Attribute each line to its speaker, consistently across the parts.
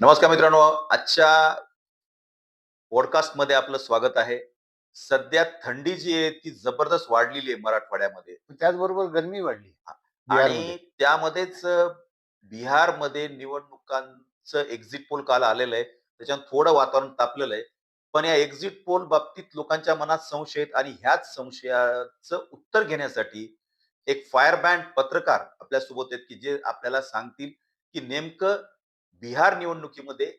Speaker 1: नमस्कार मित्रांनो आजच्या पॉडकास्टमध्ये आपलं स्वागत आहे. सध्या थंडी जी आहे ती जबरदस्त वाढलेली आहे मराठवाड्यामध्ये.
Speaker 2: त्याचबरोबर गरमी वाढली
Speaker 1: आणि. त्यामध्येच बिहारमध्ये निवडणुकांचं एक्झिट पोल काल आलेलं आहे. त्याच्यात थोडं वातावरण तापलेलं आहे. पण या एक्झिट पोल बाबतीत लोकांच्या मनात संशय आहेत आणि ह्याच संशयाचं उत्तर घेण्यासाठी एक फायर बँड पत्रकार आपल्यासोबत आहेत की जे आपल्याला सांगतील की नेमकं बिहार निवडणुकीमध्ये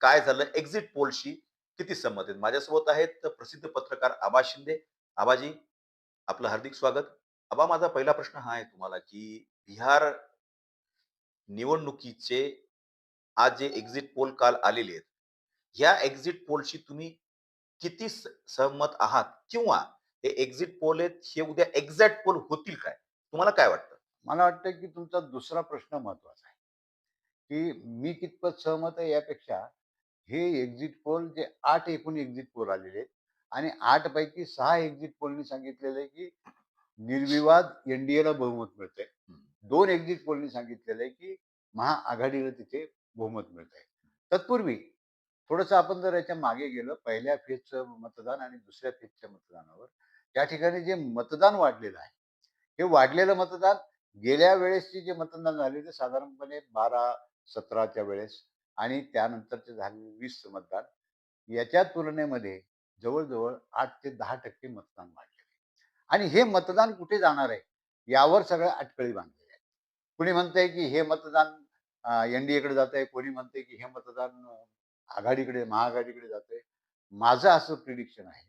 Speaker 1: काय झालं? एक्झिट पोलशी किती संमत आहेत? माझ्यासोबत आहेत प्रसिद्ध पत्रकार आबा शिंदे. आबाजी आपलं हार्दिक स्वागत. आबा माझा पहिला प्रश्न हा आहे तुम्हाला की बिहार निवडणुकीचे आज जे एक्झिट पोल काल आलेले आहेत ह्या एक्झिट पोलशी तुम्ही किती सहमत आहात? किंवा हे एक्झिट पोल आहेत हे उद्या एक्झॅक्ट पोल होतील काय? तुम्हाला काय वाटतं?
Speaker 2: मला वाटतं की तुमचा दुसरा प्रश्न महत्त्वाचा आहे. की मी कितपत सहमत आहे यापेक्षा हे एक्झिट पोल जे आठ एकूण एक्झिट पोल आलेले आहेत. आणि आठ पैकी सहा एक्झिट पोलनी सांगितलेलं आहे की निर्विवाद एनडीएला बहुमत मिळतंय. दोन एक्झिट पोलनी सांगितलेलं आहे की महाआघाडीला तिथे बहुमत मिळत आहे तत्पूर्वी थोडंसं आपण जर याच्या मागे गेलं पहिल्या फेजचं मतदान आणि दुसऱ्या फेजच्या मतदानावर त्या ठिकाणी जे मतदान वाढलेलं आहे हे वाढलेलं मतदान गेल्या वेळेसचे जे मतदान झाले ते साधारणपणे बारा सतराच्या वेळेस आणि त्यानंतरचे झालेले वीस मतदान. याच्या तुलनेमध्ये जवळजवळ आठ ते दहा टक्के मतदान वाढलेले आणि हे मतदान कुठे जाणार आहे? यावर सगळ्या अटकळी बांधलेल्या आहेत. कुणी म्हणतंय की हे मतदान एनडीएकडे जात आहे कोणी म्हणते की हे मतदान आघाडीकडे महाआघाडीकडे जात आहे माझं असं प्रिडिक्शन आहे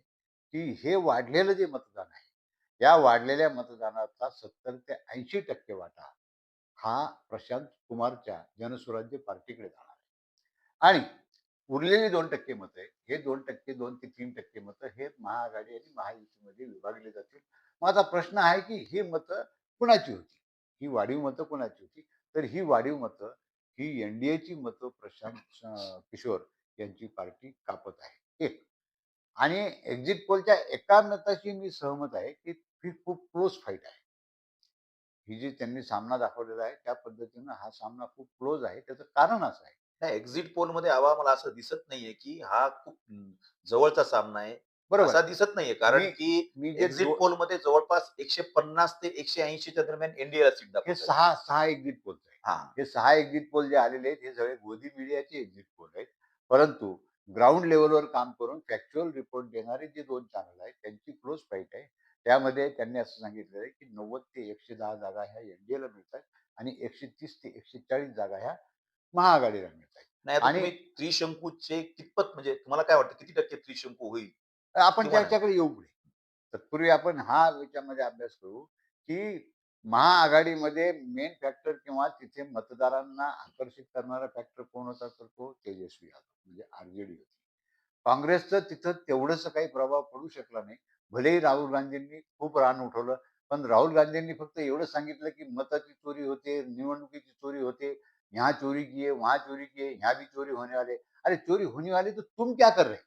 Speaker 2: की हे वाढलेलं जे मतदान आहे या वाढलेल्या मतदानाचा सत्तर ते ऐंशी टक्के वाटा हा प्रशांत कुमारच्या जनस्वराज्य पार्टीकडे जाणार आहे. आणि उरलेली दोन टक्के मतं आहे हे दोन टक्के दोन ते तीन टक्के मतं हे महाआघाडी आणि महायुतीमध्ये विभागले जातील. माझा प्रश्न आहे की ही मतं कुणाची होती? ही वाढीव मतं कुणाची होती? तर ही वाढीव मतं ही एनडीएची मतं प्रशांत किशोर यांची पार्टी कापत आहे. एक. आणि एक्झिट पोलच्या एका मताशी मी सहमत आहे की ही खूप क्लोज फाईट आहे. ही जी त्यांनी सामना दाखवलेला आहे त्या पद्धतीनं हा सामना खूप क्लोज आहे. त्याचं कारण असं आहे.
Speaker 1: त्या एक्झिट पोलमध्ये आबा मला असं दिसत नाहीये की हा खूप जवळचा सामना आहे.
Speaker 2: बरोबर.
Speaker 1: असा. दिसत नाहीये. कारण की
Speaker 2: मी जे
Speaker 1: एक्झिट पोलमध्ये जवळपास एकशे पन्नास ते एकशे ऐंशीच्या दरम्यान एनडीए सीट
Speaker 2: हे
Speaker 1: दाखवत
Speaker 2: सहा सहा एक्झिट पोल
Speaker 1: हा.
Speaker 2: हे सहा एक्झिट पोल जे आलेले आहेत हे सगळे गोदी मीडियाचे एक्झिट पोल आहेत. परंतु ग्राउंड लेवलवर काम करून फॅक्च्युअल रिपोर्ट देणारे जे दोन चॅनल आहेत त्यांची क्लोज फाईट आहे. त्यामध्ये त्यांनी असं सांगितलं आहे की नव्वद ते एकशे दहा जागा ह्या एनडीएला मिळतात आणि एकशे तीस ते एकशे चाळीस जागा ह्या महाआघाडीला मिळत आहेत
Speaker 1: नाही आता
Speaker 2: आणि-
Speaker 1: त्रिशंकूचे कितपत म्हणजे तुम्हाला काय वाटतं किती टक्के त्रिशंकू होईल?
Speaker 2: आपण. त्याच्याकडे येऊ पुढे. तत्पूर्वी आपण हा याच्यामध्ये अभ्यास करू की महाआघाडीमध्ये मेन फॅक्टर किंवा तिथे मतदारांना आकर्षित करणारा फॅक्टर कोण होता तर तो तेजस्वी यादव म्हणजे आरजेडी होती. काँग्रेसचं तिथं तेवढंसं काही प्रभाव पडू शकला नाही. भलेही राहुल गांधींनी खूप रान उठवलं पण राहुल गांधींनी फक्त एवढं सांगितलं की मताची चोरी होते निवडणुकीची चोरी होते यहाँ चोरी किए वहां चोरी किए यहाँ भी चोरी होने वाले अरे चोरी होने वाली तर तुम क्या कर रहे?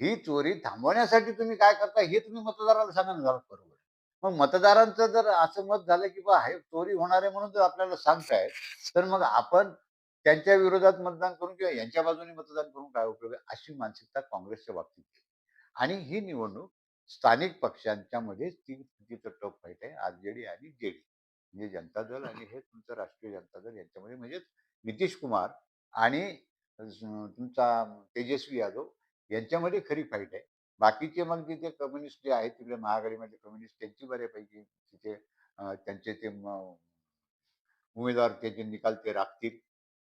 Speaker 2: ही चोरी थांबवण्यासाठी तुम्ही काय करता? हे तुम्ही मतदाराला सांगा झालं बरोबर. मग मतदारांचं जर असं मत झालं की बा हे चोरी होणार आहे म्हणून जर आपल्याला सांगतायत तर मग आपण त्यांच्या विरोधात मतदान करून किंवा यांच्या बाजूने मतदान करून काय उपयोग आहे? अशी मानसिकता काँग्रेसच्या बाबतीत आणि ही निवडणूक स्थानिक पक्षांच्या मध्ये ती तिचं टफ फाईट आहे. आरजेडी आणि जेडी. म्हणजे जनता दल आणि हे तुमचं राष्ट्रीय जनता दल यांच्यामध्ये म्हणजे नितीश कुमार आणि तुमचा तेजस्वी यादव यांच्यामध्ये खरी फाईट आहे. बाकीचे मग तिथे कम्युनिस्ट जे आहेत तिकडे महाआघाडीमध्ये कम्युनिस्ट त्यांची बऱ्यापैकी तिथे त्यांचे ते उमेदवार त्याचे निकाल ते राखतील.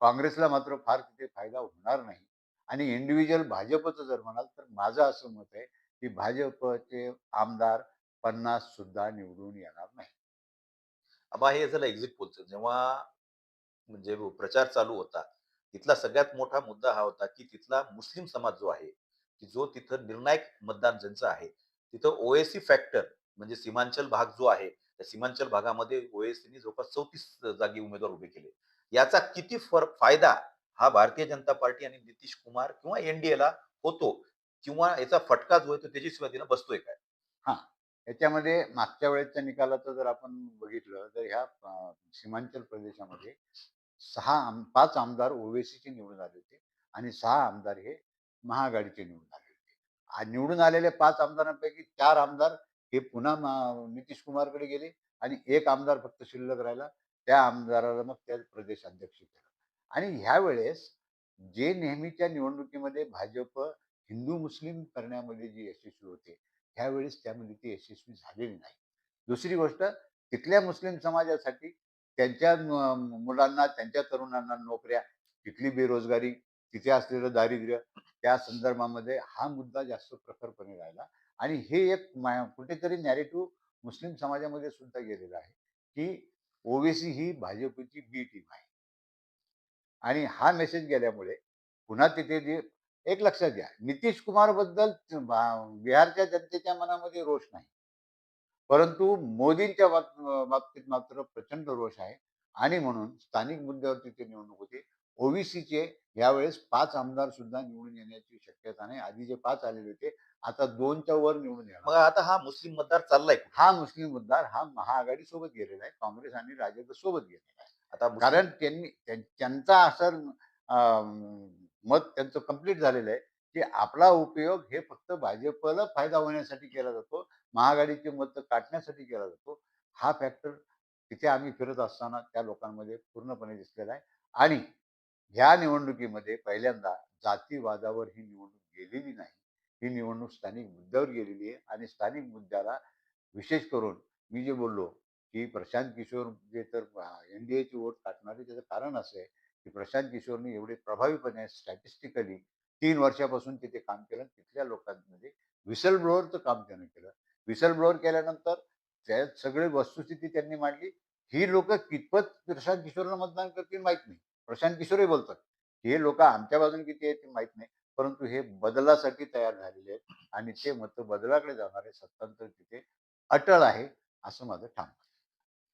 Speaker 2: काँग्रेसला मात्र फार तिथे फायदा होणार नाही. आणि इंडिव्हिज्युअल भाजपचं जर म्हणाल तर माझं असं मत आहे की भाजपचे आमदार पन्नास सुद्धा निवडून येणार नाही
Speaker 1: आबा हे झालं एक्झिट पोलचं जेव्हा म्हणजे प्रचार चालू होता तिथला सगळ्यात मोठा मुद्दा हा होता की तिथला मुस्लिम समाज जो आहे की जो तिथं निर्णायक मतदान ज्यांचं आहे तिथं ओएसी फॅक्टर म्हणजे सीमांचल भाग जो आहे त्या सीमांचल भागामध्ये ओएसीने जवळपास चौतीस जागी उमेदवार उभे केले. याचा किती फर- फायदा हा भारतीय जनता पार्टी आणि नितीश कुमार किंवा एनडीएला होतो किंवा याचा फटका जो आहे तो तेजस्वी बसतोय काय? हा.
Speaker 2: याच्यामध्ये मागच्या वेळेच्या निकालाचं जर आपण बघितलं तर ह्या सीमांचल प्रदेशामध्ये सहा आम पाच आमदार ओवेसीचे निवडून आले होते आणि सहा आमदार हे महाआघाडीचे निवडून आले होते. निवडून आलेले पाच आमदारांपैकी चार आमदार हे पुन्हा नितीश कुमारकडे गेले आणि एक आमदार फक्त शिल्लक राहिला. त्या आमदाराला मग त्या प्रदेशाध्यक्ष केलं. आणि ह्या वेळेस जे नेहमीच्या निवडणुकीमध्ये भाजप हिंदू मुस्लिम करण्यामध्ये जे यशस्वी होते ह्यावेळेस त्यामध्ये ते यशस्वी झालेले नाही. दुसरी गोष्ट तिथल्या मुस्लिम समाजासाठी त्यांच्या मुलांना त्यांच्या तरुणांना नोकऱ्या तिथली बेरोजगारी तिथे असलेलं दारिद्र्य त्या संदर्भामध्ये हा मुद्दा जास्त प्रखरपणे राहिला. आणि हे एक मा- कुठेतरी नॅरेटिव्ह मुस्लिम समाजामध्ये सुद्धा गेलेलं आहे की ओबीसी ही भाजपची बी टीम आहे. आणि हा मेसेज गेल्यामुळे पुन्हा तिथे जे एक लक्षात घ्या नितीश कुमारबद्दल बिहारच्या जनतेच्या मनामध्ये रोष नाही. परंतु मोदींच्या बाब- बाबतीत मात्र प्रचंड रोष आहे. आणि म्हणून स्थानिक मुद्द्यावर तिथे निवडणूक होते. ओबीसीचे यावेळेस पाच आमदार सुद्धा निवडून येण्याची शक्यता नाही. आधी जे पाच आलेले होते आता दोनच्या वर निवडून
Speaker 1: मग
Speaker 2: येणार
Speaker 1: आता हा मुस्लिम मतदार चाललाय?
Speaker 2: हा मुस्लिम मतदार हा महाआघाडी सोबत गेलेला आहे. काँग्रेस आणि राजद सोबत गेलेला आहे.
Speaker 1: आता
Speaker 2: कारण त्यांनी त्यां- त्यांचा असर मत त्यांचं कंप्लीट झालेलं आहे की आपला उपयोग हे फक्त भाजपला फायदा होण्यासाठी केला जातो महाआघाडीचे मत काटण्यासाठी केला जातो. हा फॅक्टर तिथे आम्ही फिरत असताना त्या लोकांमध्ये पूर्णपणे दिसलेला आहे. आणि ह्या निवडणुकीमध्ये पहिल्यांदा जातीवादावर ही निवडणूक गेलेली नाही. ही निवडणूक स्थानिक मुद्द्यावर गेलेली आहे आणि स्थानिक मुद्द्याला विशेष करून मी जे बोललो की प्रशांत किशोर जे तर एन डी एची वोट काटणारे त्याचं कारण असं आहे की प्रशांत किशोरने एवढे प्रभावीपणे स्टॅटिस्टिकली तीन वर्षापासून तिथे काम केलं. तिथल्या लोकांमध्ये विसल ब्लोअरचं काम त्यानं केलं. विसल ब्लोअर केल्यानंतर त्यात सगळी वस्तुस्थिती त्यांनी मांडली. ही लोक कितपत प्रशांत किशोरला मतदान करतील माहीत नाही. प्रशांत किशोरही बोलतात हे लोक आमच्या बाजूने किती आहेत ते माहीत नाही. परंतु हे बदलासाठी तयार झालेले आहेत आणि ते मत बदलाकडे जाणारे सत्तांतर तिथे अटळ आहे असं माझं ठाम.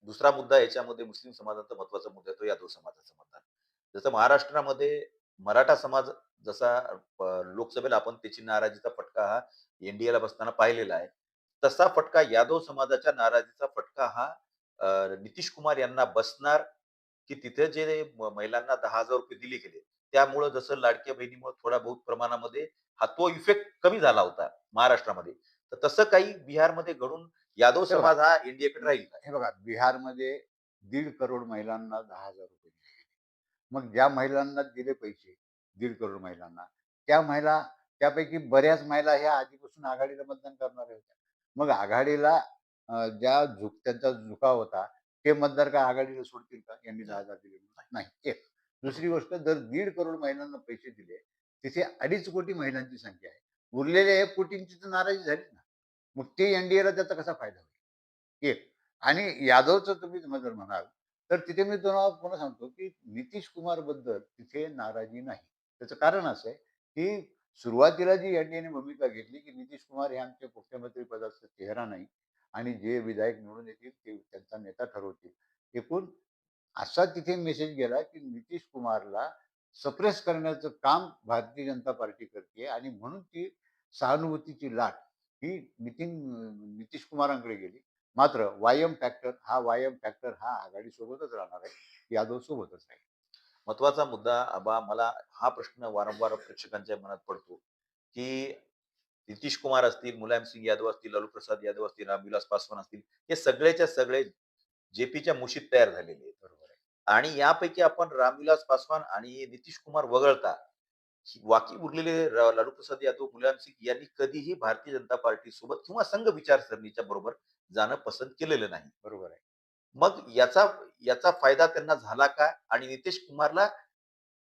Speaker 1: दुसरा मुद्दा याच्यामध्ये मुस्लिम समाजाचा महत्त्वाचा मुद्दा आहे तो यादव समाजाचा मतदान जसं महाराष्ट्रामध्ये मराठा समाज जसा लोकसभेला आपण त्याची नाराजीचा फटका हा एनडीएला बसताना पाहिलेला आहे तसा फटका यादव समाजाच्या नाराजीचा फटका हा नितीश कुमार यांना बसणार की तिथे जे महिलांना दहा हजार रुपये दिले गेले त्यामुळं जसं लाडक्या बहिणीमुळे थोडा बहुत प्रमाणामध्ये हा तो इफेक्ट कमी झाला होता महाराष्ट्रामध्ये तर तसं काही बिहारमध्ये घडून यादव समाज हा एनडीएकडे राहील?
Speaker 2: हे बघा बिहारमध्ये दीड करोड महिलांना दहा हजार रुपये मग ज्या महिलांना दिले पैसे दीड करोड महिलांना त्या महिला त्यापैकी बऱ्याच महिला ह्या आधीपासून आघाडीला मतदान करणाऱ्या होत्या मग आघाडीला ज्या झुक त्यांचा झुकाव होता ते मतदार काय आघाडीला सोडतील का? यांनी दहा हजार दिले? नाही. एक. दुसरी गोष्ट जर दीड करोड महिलांना पैसे दिले तिथे अडीच कोटी महिलांची संख्या आहे. उरलेल्या एक कोटींची तर नाराजी झाली ना. मग ते एनडीएला त्याचा कसा फायदा होईल? एक. आणि यादवचं तुम्ही जर म्हणाल तर तिथे मी तुम्हाला पुन्हा सांगतो की नितीश कुमारबद्दल तिथे नाराजी नाही. त्याचं कारण असं आहे की सुरुवातीला जी यांनी भूमिका घेतली की नितीश कुमार हे आमचे मुख्यमंत्री पदाचा चेहरा नाही आणि जे विधायक निवडून येतील ते त्यांचा नेता ठरवतील. एकूण असा तिथे मेसेज गेला की नितीश कुमारला सप्रेस करण्याचं काम भारतीय जनता पार्टी करते आणि म्हणून ती सहानुभूतीची लाट ही नितीन नितीश कुमारांकडे गेली. मात्र वायम फॅक्टर हा वायम फॅक्टर हा आघाडी सोबतच राहणार आहे यादव सोबतच राहील
Speaker 1: महत्त्वाचा मुद्दा आबा मला हा प्रश्न वारंवार प्रेक्षकांच्या मनात पडतो की नितीश कुमार असतील मुलायम सिंग यादव असतील लालू प्रसाद यादव असतील रामविलास पासवान असतील हे सगळेच्या सगळे जेपीच्या मुशीत तयार झालेले आहेत.
Speaker 2: बरोबर आहे.
Speaker 1: आणि यापैकी आपण रामविलास पासवान आणि नितीश कुमार वगळता बाकी उरलेले र- लालू प्रसाद यादव मुलायम सिंग यांनी कधीही भारतीय जनता पार्टी सोबत किंवा संघ विचारसरणीच्या बरोबर जाणं पसंत केलेलं नाही.
Speaker 2: बरोबर आहे.
Speaker 1: मग याचा याचा फायदा त्यांना झाला का? आणि नितीश कुमारला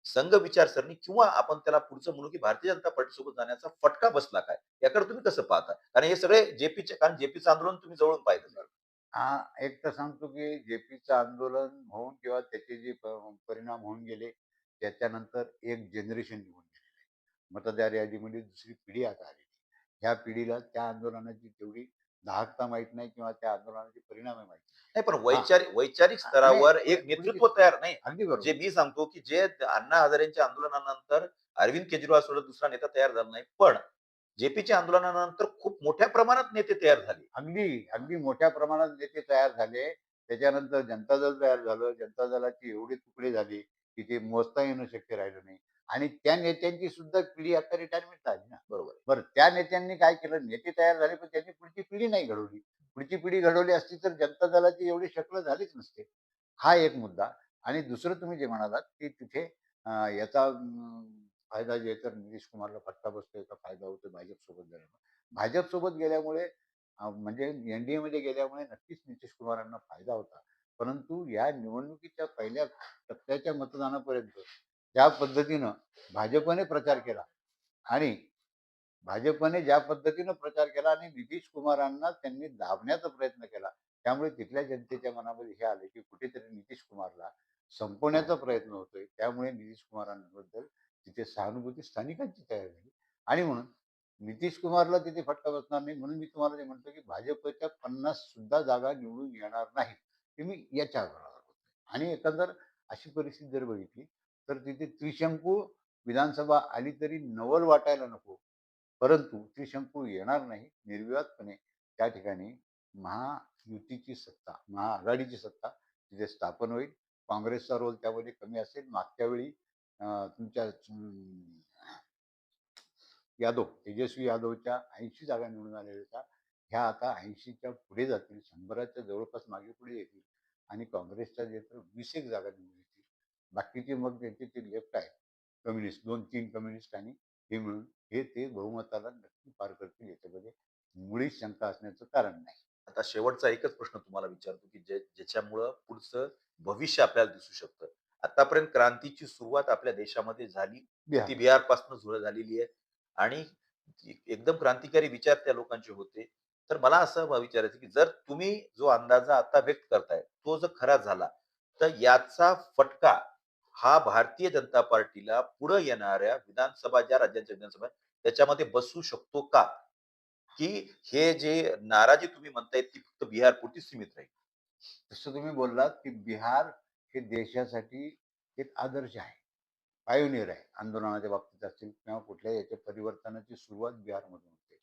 Speaker 1: संघ विचारसरणी किंवा आपण त्याला पुढचं म्हणू की भारतीय जनता पार्टी सोबत जाण्याचा फटका बसला काय? याकडे तुम्ही कसं पाहता? कारण हे सगळे जेपीचे कारण जेपीचं आंदोलन तुम्ही जवळून पाहिलं.
Speaker 2: हा एक तर सांगतो की जेपीचं आंदोलन होऊन किंवा त्याचे जे परिणाम होऊन गेले त्याच्यानंतर एक जनरेशन निघून मतदार यादीमध्ये दुसरी पिढी आता आलेली ह्या पिढीला त्या आंदोलनाची तेवढी दाहकता माहीत नाही किंवा त्या आंदोलनाचे परिणाम माहीत नाही.
Speaker 1: पण वैचारिक वैचारिक स्तरावर एक
Speaker 2: नाही,
Speaker 1: नेतृत्व तयार नाही.
Speaker 2: अगदी
Speaker 1: जे मी सांगतो की जे अण्णा हजारेंच्या आंदोलनानंतर अरविंद केजरीवाल सोडत दुसरा नेता तयार झाला नाही पण जेपीच्या आंदोलनानंतर खूप मोठ्या प्रमाणात नेते तयार झाले.
Speaker 2: अगदी अगदी मोठ्या प्रमाणात नेते तयार झाले. त्याच्यानंतर जनता दल तयार झालं. जनता दलाची एवढे तुकडे झाले की ते मोजता येणं शक्य राहिलं नाही. आणि त्या नेत्यांची सुद्धा पिढी आता रिटायरमेंट झाली ना.
Speaker 1: बरोबर.
Speaker 2: बरं त्या नेत्यांनी काय केलं? नेते तयार झाले पण त्यांनी पुढची पिढी नाही घडवली. पुढची पिढी घडवली असती तर जनता दलाची एवढी शक्ल झालीच नसते. हा एक मुद्दा. आणि दुसरं तुम्ही जे म्हणालात की तिथे याचा फायदा जे तर नितीश कुमारला फटका बसतो याचा फायदा होतो भाजपसोबत गेल्यामुळे भाजपसोबत गेल्यामुळे म्हणजे म्हणजे एनडीए मध्ये गेल्यामुळे नक्कीच नितीश कुमारांना फायदा होता. परंतु या निवडणुकीच्या पहिल्या टप्प्याच्या मतदानापर्यंत त्या पद्धतीनं भाजपने प्रचार केला. आणि भाजपने ज्या पद्धतीनं प्रचार केला आणि नितीश कुमारांना त्यांनी दाबण्याचा प्रयत्न केला त्यामुळे तिथल्या जनतेच्या मनामध्ये हे आले की कुठेतरी नितीश कुमारला संपवण्याचा प्रयत्न होतोय. त्यामुळे नितीश कुमारांबद्दल तिथे सहानुभूती स्थानिकांची तयार झाली. आणि म्हणून नितीश कुमारला तिथे फटका बसणार नाही म्हणून मी तुम्हाला जे म्हणतो की भाजपच्या पन्नास सुद्धा जागा निवडून येणार नाहीत ते मी याच्या आग्रहावर आणि एकंदर अशी परिस्थिती जर बघितली तर तिथे त्रिशंकू विधानसभा आली तरी नवल वाटायला नको. परंतु त्रिशंकू येणार नाही निर्विवादपणे त्या ठिकाणी महायुतीची सत्ता महाआघाडीची सत्ता तिथे स्थापन होईल. काँग्रेसचा रोल त्यामध्ये कमी असेल. मागच्या वेळी तुमच्या यादव तेजस्वी यादवच्या ऐंशी जागा निवडून आलेल्या होत्या. ह्या आता ऐंशीच्या पुढे जातील. शंभराच्या जवळपास मागे पुढे येतील. आणि काँग्रेसच्या जे तर वीस एक जागा निवडून बाकीचे मग त्यांचे ते लेफ्ट आहे कम्युनिस्ट दोन तीन कम्युनिस्ट आणि हे मिळून हे ते बहुमताला नक्की पार करतील याच्यामध्ये मुळीच शंका असण्याचं कारण नाही.
Speaker 1: आता शेवटचा एकच प्रश्न तुम्हाला विचारतो की जे ज्याच्यामुळं पुढचं भविष्य आपल्याला दिसू शकतं. आतापर्यंत क्रांतीची सुरुवात आपल्या देशामध्ये झाली.
Speaker 2: बिहार.
Speaker 1: ती बिहारपासून सुरू झालेली आहे. आणि एकदम क्रांतिकारी विचार त्या लोकांचे होते. तर मला असं विचारायचं की जर तुम्ही जो अंदाजा आता व्यक्त करताय तो जर खरा झाला तर याचा फटका हा भारतीय जनता पार्टीला पुढे येणाऱ्या विधानसभा ज्या राज्यांच्या विधानसभा त्याच्यामध्ये बसू शकतो का? की हे जे नाराजी तुम्ही म्हणताय ती फक्त बिहार पुरती सीमित राहील.
Speaker 2: जसं तुम्ही बोललात की बिहार हे देशासाठी एक आदर्श आहे. पायोनियर आहे. आंदोलनाच्या बाबतीत असतील किंवा कुठल्याही याच्या परिवर्तनाची सुरुवात बिहारमधून होते.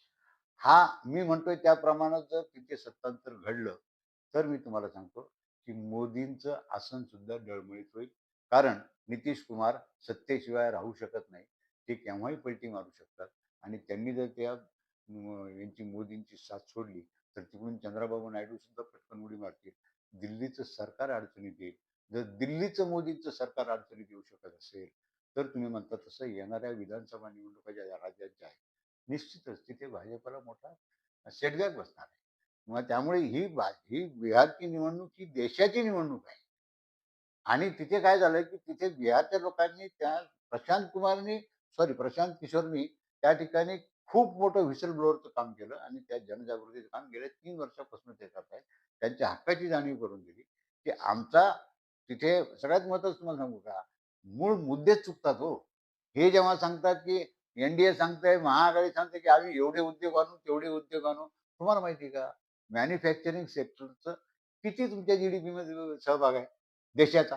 Speaker 2: हा मी म्हणतोय त्याप्रमाणे जर तिथे सत्तांतर घडलं तर मी तुम्हाला सांगतो की मोदींचं आसन सुद्धा डळमळीत होईल. कारण नितीश कुमार सत्तेशिवाय राहू शकत नाही. ते केव्हाही पलटी मारू शकतात. आणि त्यांनी जर त्या यांची मोदींची साथ सोडली तर तिकडून चंद्राबाबू नायडू सुद्धा पटकन उडी मारतील. दिल्लीचं सरकार अडचणीत येईल. जर दिल्लीचं मोदींचं सरकार अडचणीत येऊ शकत असेल तर तुम्ही म्हणता तसं येणाऱ्या विधानसभा निवडणुका ज्या राज्यात ज्या आहेत निश्चितच तिथे भाजपला मोठा सेटबॅक बसणार आहे. मग त्यामुळे ही ही बिहारची निवडणूक ही देशाची निवडणूक आहे. आणि तिथे काय झालंय की तिथे बिहारच्या लोकांनी त्या प्रशांत कुमारनी सॉरी प्रशांत किशोरनी त्या ठिकाणी खूप मोठं व्हिसल ब्लोअरचं काम केलं आणि त्या जनजागृतीचं काम गेल्या तीन वर्षापासून ते करत त्यांच्या हक्काची जाणीव करून दिली की आमचा तिथे सगळ्यात महत्वाचं तुम्हाला सांगू का? मूळ मुद्देच चुकतात हो. हे जेव्हा सांगतात की एनडीए सांगते महाआघाडी सांगते की आम्ही एवढे उद्योग आणू तेवढे उद्योग आणू तुम्हाला माहिती का? मॅन्युफॅक्चरिंग सेक्टरचं किती तुमच्या जीडीपी मध्ये सहभाग आहे? देशाचा.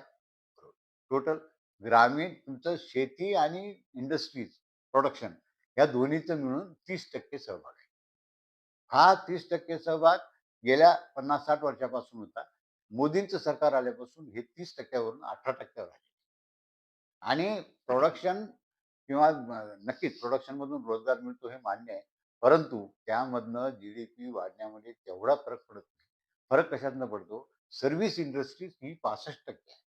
Speaker 2: टोटल ग्रामीण तुमचं शेती आणि इंडस्ट्रीज प्रोडक्शन या दोन्हीचं मिळून तीस टक्के सहभाग आहे. हा तीस टक्के सहभाग गेल्या पन्नास साठ वर्षापासून होता. मोदींचं सरकार आल्यापासून हे तीस टक्क्यावरून अठरा टक्क्यावर आले आणि प्रोडक्शन किंवा नक्कीच प्रोडक्शन मधून रोजगार मिळतो हे मान्य आहे. परंतु त्यामधनं जीडीपी वाढण्यामध्ये तेवढा फरक पडत नाही. फरक कशातनं पडतो? सर्व्हिस इंडस्ट्री ही पासष्ट टक्के आहे.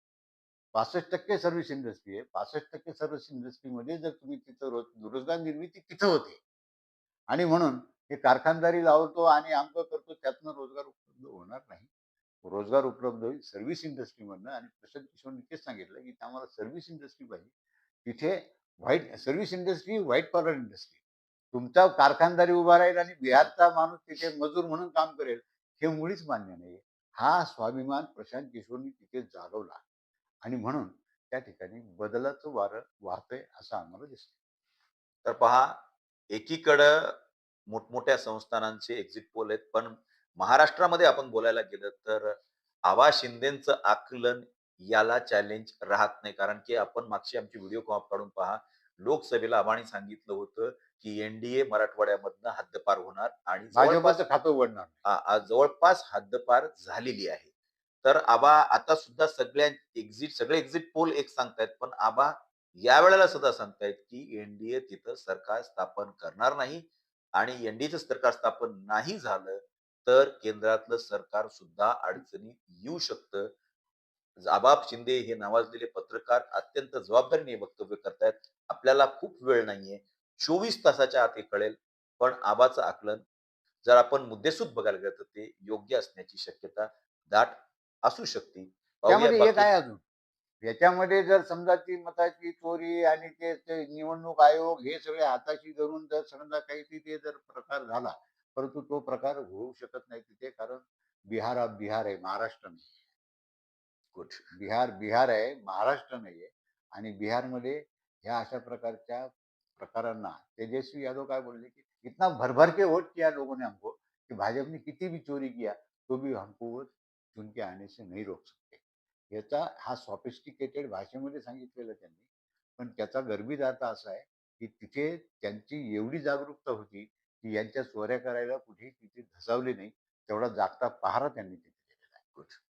Speaker 2: पासष्ट टक्के सर्व्हिस इंडस्ट्री आहे. पासष्ट टक्के सर्व्हिस इंडस्ट्रीमध्ये जर तुम्ही तिथं रोज रोजगार निर्मिती तिथं होते. आणि म्हणून हे कारखानदारी लावतो आणि आमचं करतो त्यातनं रोजगार उपलब्ध होणार नाही. रोजगार उपलब्ध होईल सर्व्हिस इंडस्ट्रीमधनं आणि प्रशांत किशोरने तेच सांगितलं की आम्हाला सर्व्हिस इंडस्ट्री पाहिजे. तिथे white service industry white collar industry. तुमचा कारखानदारी उभा राहील आणि बिहारचा माणूस तिथे मजूर म्हणून काम करेल हे मुळीच मान्य नाही हा स्वाभिमान प्रशांत किशोरनी तिथे जागवला. आणि म्हणून त्या ठिकाणी बदलाचं वारं वाहतंय असं आम्हाला दिसत
Speaker 1: तर पहा एकीकडं मोठमोठ्या संस्थानांचे एक्झिट पोल आहेत पण महाराष्ट्रामध्ये आपण बोलायला गेलं तर आवा शिंदेचं आकलन याला चॅलेंज राहत नाही. कारण की आपण मागची आमची व्हिडिओ काढून पहा लोकसभेला आबानी सांगितलं होतं की एनडीए मराठवाड्यामधनं हद्दपार होणार आणि जवळपास
Speaker 2: भाजपाचं खातं उघडणार
Speaker 1: जवळपास हद्दपार झालेली आहे. तर आबा आता सुद्धा सगळ्या एक्झिट सगळे एक्झिट पोल एक सांगतायत पण आबा या वेळेला सुद्धा सांगतायत की एनडीए तिथं सरकार स्थापन करणार नाही आणि एनडीएचं सरकार स्थापन नाही झालं तर केंद्रातलं सरकार सुद्धा अडचणीत येऊ शकतं. आबाब शिंदे हे नावाजलेले पत्रकार अत्यंत जबाबदारीने वक्तव्य करतायत. आपल्याला खूप वेळ नाहीये. चोवीस तासाच्या आत हे कळेल. पण आबाचं आकलन जर आपण मुद्देसूद बघायला गेलं तर ते योग्य असण्याची शक्यता दाट असू शकते.
Speaker 2: त्यामध्ये आहे अजून? याच्यामध्ये जर समजा ती मताची चोरी आणि ते ते निवडणूक आयोग हे सगळे हाताशी धरून जर समजा काही तिथे जर प्रकार झाला परंतु तो प्रकार होऊ शकत नाही तिथे कारण बिहार हा बिहार आहे महाराष्ट्र नाही. बिहार बिहार आहे महाराष्ट्र नाहीये आणि बिहारमध्ये ह्या अशा प्रकारच्या प्रकारांना. तेजस्वी यादव काय बोलले की इतना भर भर के वोट किया लोगों ने हमको कि भाजपा ने किती भी चोरी किया तो भी हमको वो चुन के आने से नहीं रोक सकते. याचा हा सॉफिस्टिकेटेड भाषेमध्ये सांगितलेलं त्यांनी. पण त्याचा गर्भित अर्थ असा आहे की तिथे त्यांची एवढी जागरूकता होती की यांच्या चोऱ्या करायला कुठेही तिथे धसावले नाही तेवढा जागता पहारा त्यांनी तिथे केलेला आहे.